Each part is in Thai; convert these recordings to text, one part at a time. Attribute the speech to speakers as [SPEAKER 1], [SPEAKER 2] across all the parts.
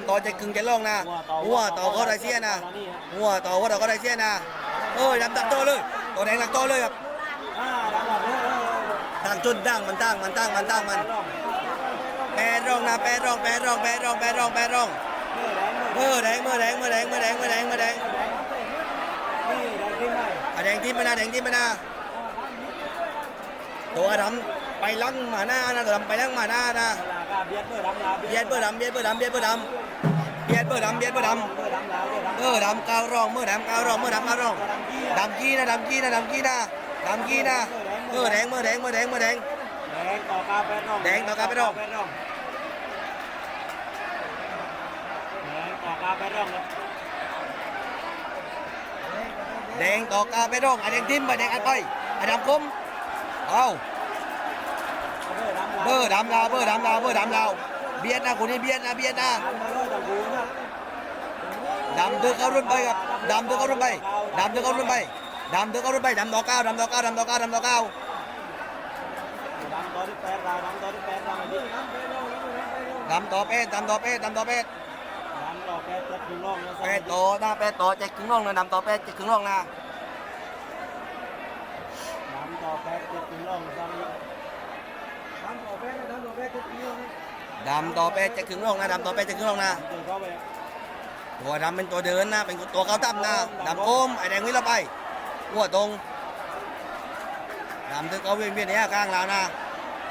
[SPEAKER 1] ำต่อจะกึ่งจะลงนะหัวต่อเขาได้เสียนะหัวต่อเขาเขาได้เสียนะเอ้ยดำตัดโตเลยตัวแดงหลักโตเลยครับ
[SPEAKER 2] อ่าดังแบบนี้
[SPEAKER 1] ตั้งจนตั้งมันตั้งมันตั้งมันตั้งมันแปรรองนะแปรรองแปรรองแปรรองแปรรองแปรรอง
[SPEAKER 2] เมื่อแดง
[SPEAKER 1] เมื่อแดงเมื่อแดงเมื่อแดงเมื่อแดงเมื่อแดงเมื่อแดง
[SPEAKER 2] นี่แดงขึ้นไป
[SPEAKER 1] อะแดงที่มานาแดงที่มานาตัวดำไปลังมาหน้านะตัวดำไปลังมาหน้านะ
[SPEAKER 2] ลาก็ เบียดเมื่อดำลา
[SPEAKER 1] เบียดเบอร์ดำเบียดเบอร์ดำเบียดเบอร์ดำเบียดเบอร์ดำเบียดเบอร์ดำ
[SPEAKER 2] เมื่อดำลาเมื่อดำ
[SPEAKER 1] เออดำกาวรองเมื่อดำกาวรองเมื่อดำกาวรองดำกี้นะดำกี้นะดำกี้นะดำกี้นะเออแดงเมื่อแดงเมื่อแดงเมื่อแดง
[SPEAKER 2] แดงต่อกาแฟร่อง
[SPEAKER 1] แดงต่อกาแฟร่อง
[SPEAKER 2] แดงต่อกาแฟร่องครับ
[SPEAKER 1] แดงต่อกาไปรองอันแดงทิมไปแดงอันไปอันดำคมเอา
[SPEAKER 2] เบ
[SPEAKER 1] อร์ดำลาวเบอร์ดำลาวเบอร์ดำลาวเบียดนะคนนี้เบียดนะเบียดนะ
[SPEAKER 2] ดำเดื
[SPEAKER 1] อเขารุ่นไปครับดำเดือเขารุ่นไปดำเดือเขารุ่นไปดำเดือเขารุ่นไปดำต่อเก้าดำต่อเก้าดำต่อเก้าดำต่อเก้า
[SPEAKER 2] ดำต่อเปดเราไม่ดี
[SPEAKER 1] ดำต่อเป็ดดำต่อเป็ดดำต่อเป็ด
[SPEAKER 2] ดำต่อแปดเจ็ดถึงร่องนะ
[SPEAKER 1] เป็ดต่อหน้าต่อเจ็ดครึ่งร่องนะดำต่อเป็ดเจ็ดครึ่งร่องนะ
[SPEAKER 2] ดำต่อแปดเจ็ดถึงร่องซ้ำ
[SPEAKER 1] ดำต่อเป็ดเจ็ดครึ่งร่องนะดำต่อเป็ดเจ็ดครึ่งร่องนะ
[SPEAKER 2] ถึงเข้าไป
[SPEAKER 1] ตัวดำเป็นตัวเดินนะ เป็นตัวเขาตั้มนะดำโค้มไอแดงวิ่งเราไปหัวตรงดำถึงเขาเวียนเวียนเนี่ยข้างเรานะ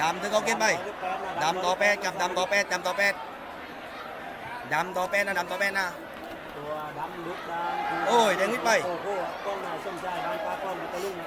[SPEAKER 1] ดำถึงเขาเก็บไปดำต่อเป็ดกับดำต่อเป็ดดำต่อเป็ดดำต่อเป็ดนะดำต่อเป็ดนะ
[SPEAKER 2] ตัวดำลุกดำ
[SPEAKER 1] โอ้ยแดงนิดไป
[SPEAKER 2] โอ้โหกล้องหน้าส้มใจดำปลากล้องตะลุงนะ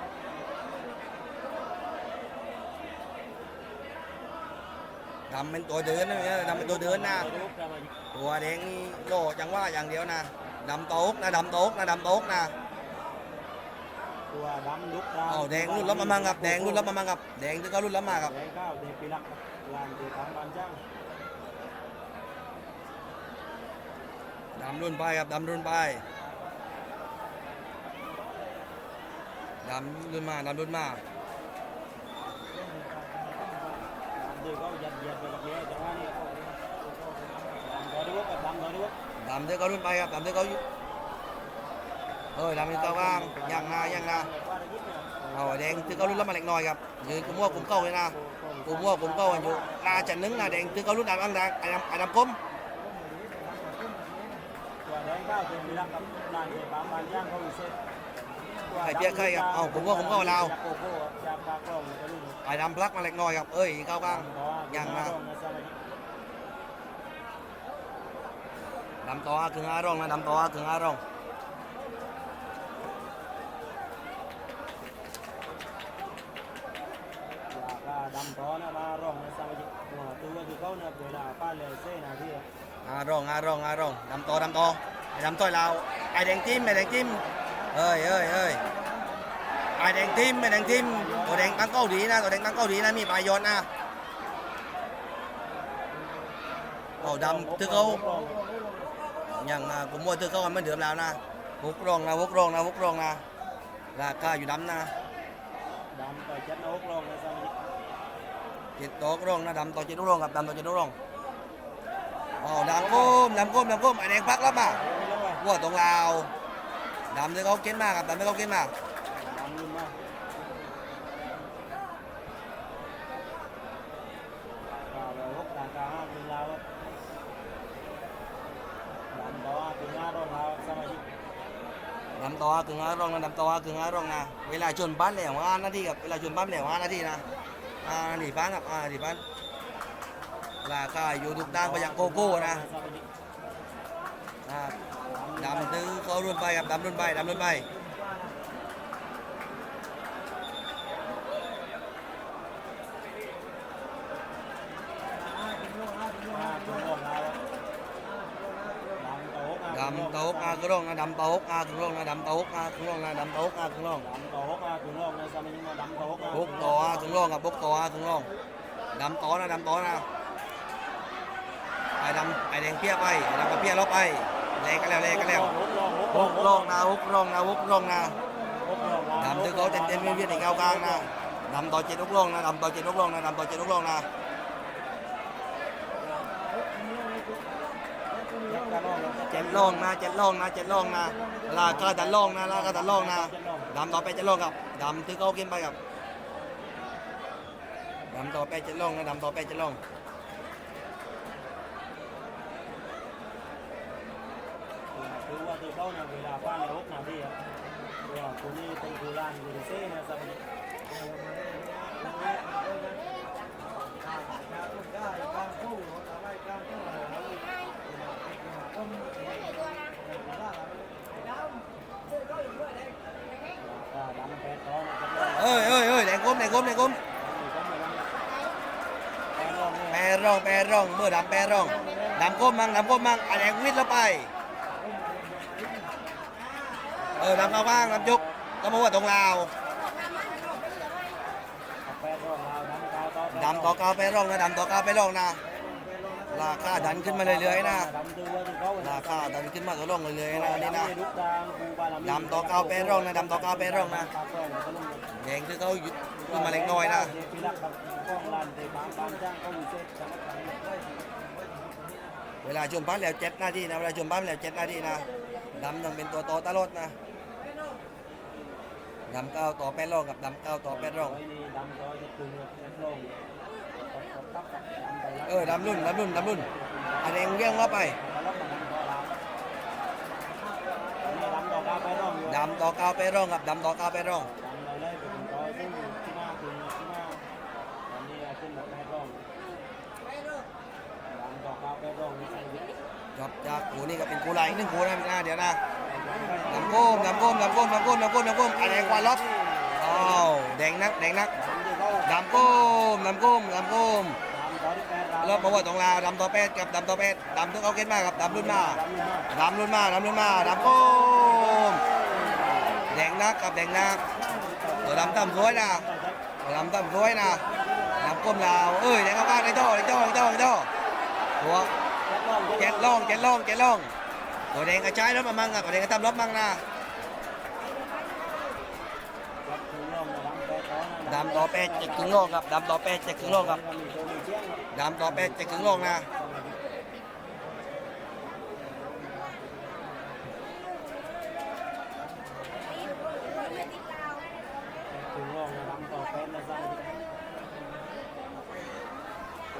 [SPEAKER 1] ดำเขา
[SPEAKER 2] เจ็บนะ
[SPEAKER 1] ดำถึงเขาลงไปกับดำถึงเขาอยู่นะดำถึงเขาอยู่นะดำต่อเจ็ดนะดำต่อเจ็ดนะดำนุ่นไปดำนุ่นไปดำนุ่นไปตัวดำตอนไม่อารัวนะตัวดำตอนไม่อารัวนะดำเป็นตัวเดินนะเนี่ยดำเป็นตัวเดินนะตัวแดงนี่โลจังว่าอย่างเดียวนะดำโต๊กนะดำโต๊กนะดำโต๊กนะ
[SPEAKER 2] ตัวดำลุกดำ
[SPEAKER 1] เอาแดงรุ่นรับมามังครับแดงรุ่นรับมามังครับแดงถึงเขารุ่นรับมาครับ
[SPEAKER 2] แดงข้าวแดงปีรักลานเจอตามบ้านจ้าง
[SPEAKER 1] ดำรุ่นไปครับดำรุ่นไปดำรุ่นมาดำรุ่นมา
[SPEAKER 2] ดำด้วยก็ยัดเยียดไปแบบนี้จังหวะนี้ดำถอยด้วยกับดำถอยด้วย
[SPEAKER 1] ดำถึงเขารุ่นไปครับ ดำถึงเขาอยู่เออดำถึงเขาว่างยังนายังนาเอาแดงถึงเขารุ่นรับมาเล็กน้อยครับยืนกุมหัวกุมเก้าเลยนะกุมว่าจะนึงนะแดงถึงเขารุ่นดำอังแดงไอ้ดำไอ้ดำคม
[SPEAKER 2] ตัวแดงข้าวเจอปีรักกับลานเจอตามบ้านจ้างเขาวิเศษ
[SPEAKER 1] ไอ้เปียเคยครับเอากุมหัวกุมก้าเรา
[SPEAKER 2] จา
[SPEAKER 1] ไอ้ดำพลักมาเล็กน้อยครับ เอ้ยเข้าบ้างยังนะดำต่อครึ่งอารองนะดำต่อครึ่งอารอง
[SPEAKER 2] ดำท้อนะมาร้องในสมาชิกหัวตัวคือเขาเนี่ยเวลาป้าเลยเส้นาที่
[SPEAKER 1] อารองอารองอารองดำต่อดำต่อไอ้ดำต่อยเราไอ้แดงจิ้มไอ้แดงจิ้ม เอ้ยเอ้ยเอ้ยไอ้แดงจิ้มไอ้แดงจิ้มตัวแดงตั้งเก้าดีนะตัวแดงตั้งเก้าดีนะมีปลายยอนนะเอาดำถึงเขาอย่างอะผมว่าถึงเขามันเหมือนเดิมแล้วนะฮุกรองนะฮุกรองนะฮุกรองนะราคาอยู่ดำนะ
[SPEAKER 2] ดำต่อยจัดนกร้องในสมาชิก
[SPEAKER 1] จิตโตกรองนะดำต่อจิตนุรองครับดำต่อจิตนุรองอ๋อดำก้มดำก้มดำก้มไอ้แดงพักแล้วป่ะ
[SPEAKER 2] ไม่รู้ว่า
[SPEAKER 1] วัวตรงลาว ดำที่เขาเก็นมากครับดำเขาเก็นมาก
[SPEAKER 2] ดำลืมมาก็เลยฮกต่างกลางเป็นลาวดำต่อเป็นงาร้องลาสมาชิก
[SPEAKER 1] ดำต่อกึ่งอารองนะดำต่อกึ่งอารองนะเวลาชนบ้านแหลวห้านาทีกับเวลาชนบ้านแหลวห้านาทีนะอ่าหนีบ้านครับอ่าหนีบ้านราคาอยู่ทุกด้านไปอย่างโกโก้นะอ่าดำถึงเขารุ่นไปครับดำรุ่นไปดำรุ่นไป
[SPEAKER 2] อ่าเป็นร้อาวำ
[SPEAKER 1] ตกอาครึ่งนะดำตกอาครึ่งนะดำตกอาครึ่งนะดำตกอาครึ่ง
[SPEAKER 2] ดำต่อหกอะถึงรองในสามีมาดำต่อหกอะ
[SPEAKER 1] บุกต่ออาครึ่งกับบุกต่ออาครึ่งดำต่อนะดำต่อนะไอ้ดำไอ้แดงเพี้ยไปไอ้ดำกับเพี้ยลบไป เลกันแล้วเลกันแล้ว
[SPEAKER 2] หกรองหก
[SPEAKER 1] บุก
[SPEAKER 2] ร
[SPEAKER 1] ร่
[SPEAKER 2] อ
[SPEAKER 1] องงนะบุกร่องนะบุกร่องนะ
[SPEAKER 2] หกรอง
[SPEAKER 1] ดำถึงเขาเต็มเต็มเวียนเวียนในเงากลางนะดำต่อเจ็ดลูกร่องนะดำต่อเจ็ดลูกร่องนะดำต่อเจ็ดลูกร่องนะเจ็ดล่องนะเจ็ดล่องนะเจ็ดล่องนะลากาตันล่องนะลากาตันล่องนะดำต่อไปเจ็ดล่องครับดำถึงเขากินไปครับดำต่อไปเจ็ดล่องนะดำต่อไปเจ็ดล่อง
[SPEAKER 2] คือว่าตัวเขาเนี่ยเวลาฟ้าในหกนาทีอะตัวคนนี้เป็นคือร้านยูนิเซ่นะสมัยนี้ก็ดำแปดร้อยนะครับ
[SPEAKER 1] เอ้ยเอ้ยเอ้ยแดงก้มแดงก้มแดงก้ม
[SPEAKER 2] แปร้อย
[SPEAKER 1] แปรร่องแปรร่องเมื่อดำแปรร่องดำก้มมั่งดำก้มมั่งอะแดงวิทย์แล้วไป เออดำเข้าบ้างดำยกก็มาว่าตรงลาว
[SPEAKER 2] ดำต่อ
[SPEAKER 1] ดำต่อกาวไปร่องนะดำต่อก้าวไปร่องนะราคาดันขึ้นมาเรื่อยๆนะราคาดันขึ้นมาตัวร่องเรื่อยๆนะนี่นะ
[SPEAKER 2] ดำ
[SPEAKER 1] ต่อก้าวไปร่องนะดำต่อก้าวไปร่องนะแดงคือเขาหยุดขึ้นมาเล็กน้อยนะ
[SPEAKER 2] พี่รักกับกองลานเตะบางบางจ้างเขาอยู่เซ็ตจังหวัด
[SPEAKER 1] เวลาชมพันแล้วเจ็ดนาทีนะเวลาชมพันแล้วเจ็ดนาทีนะ ดำต้องเป็นตัวโตตลอดนะดำเก้าต่อแปดร่องกับดำเก้าต่อแปดร่อง
[SPEAKER 2] นี่ดำก็จะตึงเซ็ตลงตับดำไป
[SPEAKER 1] เออดำรุ่นดำรุ่นดำรุ่นอันเองเลี้ยงว่าไป
[SPEAKER 2] แล้วมาดำก็ลาวนี่ดำต่อกาวไปร่องอยู่
[SPEAKER 1] ดำต่อกาวไปร่องกับดำต่อกาวไปร่อง
[SPEAKER 2] ดำเลยเลยเป็นต่อซึ่งที่หน้าคือที่หน้าตอนนี้ขึ้นแบบแม่ร่องดำต่อกาวไปร่องมีใส่วิทย์
[SPEAKER 1] ครับจากกูนี่ก็เป็นกูไลอีกหนึ่งกูนะพี่นะเดี๋ยวนะดำโก้มดำโก้มดำโก้มดำโก้มดำโก้มดำโก้มอันแดงควันล็อกอ้าวแดงนักแดงนัก
[SPEAKER 2] ดำที่เขา
[SPEAKER 1] ดำโก้มดำโก้มดำโก้ม
[SPEAKER 2] ดำต่อที่แปรา
[SPEAKER 1] แล้วประวัติของเราดำต่อแปดกับดำต่อแปดดำต้องเอาเก็ตมากครับดำรุ่นมา
[SPEAKER 2] ดำนี่มา
[SPEAKER 1] ดำรุ่นมาดำรุ่นมาดำโก้มแดงนักกับแดงนักตัวดำต่ำสวยนะตัวดำต่ำสวยนะดำก้มลาเอ้ยแดงเข้าบ้านในท่อในท่อในท่อในท่อหัว เจ็ดล่องเจ็ดล่องเจ็ดล่องตัวแดงกระจายรถมามั่งอะตัวแดงก็ตามรถมั่งนะดำต่อแปดเจ็ดครึ่งล่องครับดำต่อแปดเจ็ดครึ่งล่องครับดำต่อแปดเจ็ดครึ่งล่องนะ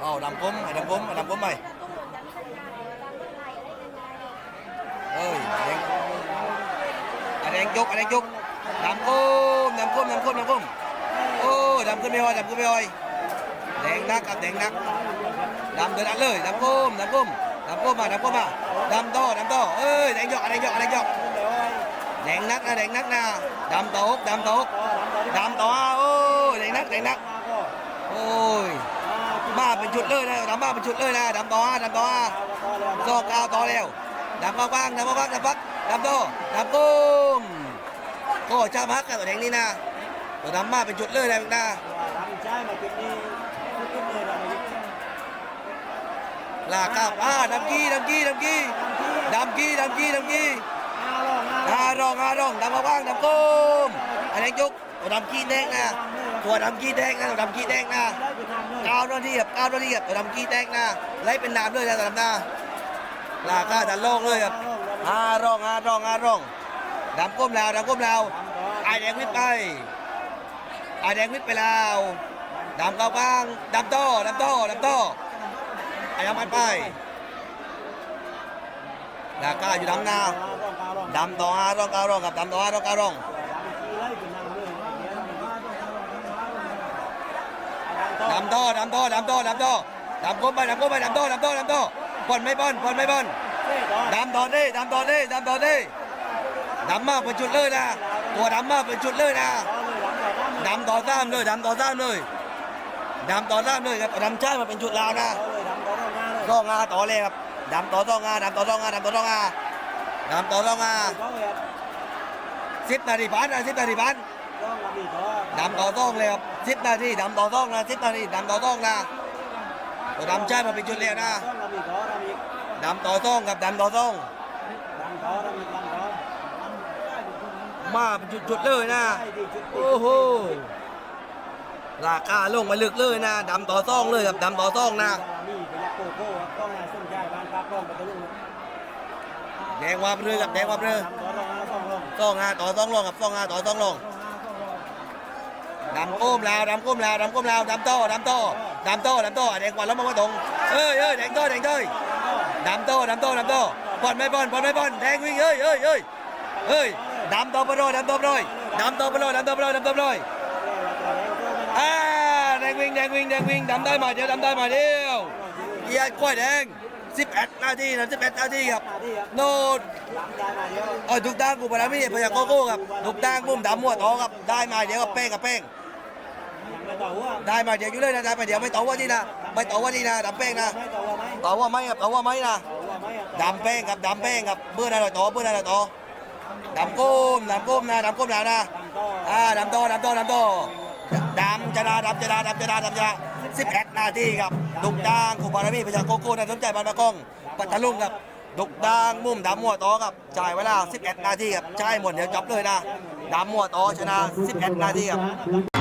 [SPEAKER 1] เอาดำก้มไอ้ดำก้มไอ้ดำก้มไปเอ้ยแดงไอ้แดง ยกอ้แดงยกดำก้มดำก้มดำก้มดำก้มโอ้ดำขึ้นไม่ห้อยดำขึ้นไม่ห้อยแดงนักกับแดงนักดำเดินอันเลยดำก้มดำก้มดำก้มมาดำก้มมาดำต่อดำต่อเอ้ยแดงยกอะไรยกอะไรยกแดงนักนะแดงนักนะดำต่ออกดำต่ออกดำต่อโอ้ยแดงนักแดงนักโอ้ยมาเป็นชุดเลยนะดำมาเป็นชุดเลยนะดำต่อดำต่อซอกก้าวต่อแล้ว ดำบ้างบ้างดำบ้างบ้างดำบักดำต่อดำก้มก็ชาพักกับตัวแดงนี่นะตัวดำมาเป็นชุดเลยนะนะลากครับอ่าดำกี้ดำกี้ดำกี้ดำกี้ดำกี้ดำกี้อารองอารองดำมาบ้างดำก้มอันนี้ยกตัวดำกี้แดงนะตัวดำกี้แดงนะตัวดำกี้แดงนะก้าวนาทีครับก้าวนาทีครับตัวดำกี้แดงนะไล่เป็นน้ำเลยนะตัวดำนะ ลาก้าดันโล่งเลยครับอารองอารองอารองดำก้มแล้วดำก้มแล้วไอแดงวิทย์ไปไอแดงวิทย์ไปแล้วดำเข้าบ้างดำโต้ดำโต้ดำโต้ไอ้ดำมันไปลาก้าอยู่ดำนาดำต่อห้ารองเก้ารองกับดำต่อห้ารองเก้ารองดำต่อดำต่อดำต่อดำต่อดำก้มไปดำก้มไปดำต่อดำต่อดำต่อ ผ่อนไม่บอลผ่อนไม่บอลดำต่อดิดำต่อดิดำต่อดิดำมากเป็นจุดเลยนะตัวดำมากเป็นจุดเลยนะดำต่อซ้ำเลยดำต่อซ้ำเลยดำต่อซ้ำเลยครับดำใช่มาเป็นจุดลาวนะต้องงาต่อเลยครับดำต่อต้องงาดำต่อต้องงาดำต่อต้องงาดำต่อต้องอะ
[SPEAKER 2] ก็เลย
[SPEAKER 1] สิบนาทีพันนะสิบนาทีพัน
[SPEAKER 2] ต้องรับอีกต่อ
[SPEAKER 1] ดำต่อต้องเลยครับสิบนาทีดำต่อต้องนะสิบนาทีดำต่อต้องนะตัวดำใช่มาเป็นจุดเร็วนะ ดำต่อต้องกับดำต่อต้อง
[SPEAKER 2] ดังต่อรับอีกดังต่อ
[SPEAKER 1] มาเป็นจุดๆเลยนะ โอ้โหราคาลงมาลึกเลยนะดำต่อต้องเลยครับดำต่อต้องนะ
[SPEAKER 2] นี่เป็นยักษ์โกโก้ต้องนาส้มชายบ้านปากกล้องไปตะลุง
[SPEAKER 1] แดงว่าเรือกับแดงว่าเรือ
[SPEAKER 2] ต่องนะ
[SPEAKER 1] ต้องงาต่อต้องลงกับต้องงาต่อต้องลงดำก้มแล้วดำก้มแล้วดำก้มแล้วดำโตดำโตดำโตดำโตแดงกว่าแล้วมันก็ตรงเอ้ยเอ้ยแดงโตแดงโต ดำโต้ดำโต้ดำโต้บอลไม่บอลบอลไม่บอลแดงวิ่งเอ้ยเอ้ยเอ้ยเอ้ยดำโต้ไปเลยดำโต้ไปเลยดำโต้ไปเลยดำโต้ไปเลยดำโต้ไปเลยอ่าแดงวิ่งแดงวิ่งแดงวิ่งดำได้มาเดียวดำได้มาเดียวเกียร์กล้วยแดง11นาทีนะ11นาทีครับโน่นเออทุกด้านกูไปแล้วไม่ใช่พยาโกโก้ครับทุกด้านมุมดำหัวท้อครับได้มาเดี๋ยวกับเป้งกับเป้งได้มาเดี๋ยวอยู่เลยนะได้มาเดี๋ยวไม่ต่อว่าที่นะไม่ต่อว่าที่นะดำเป้งนะ ต่อว่าไหมครับต่อว่าไหมนะดำเป้งครับดำเป้งครับเบื่อได้เลยต่อเบื่อได้เลยต่อดำก้มดำก้มนะดำก้มแล้วนะอ่าดำโตดำโตดำโตดำจะดาดำจะดาดำจะดาดำจะสิบเอ็ดนาทีครับดุกด่างกูบารมีพยาโกโก้นะสนใจบานมะกองปัตตาลุงครับดุกด่างมุ่มดำหัวต่อครับจ่ายเวลา11นาทีครับจ่ายหมดเดี๋ยวจบเลยนะดำหัวต่อชนะ11นาทีครับ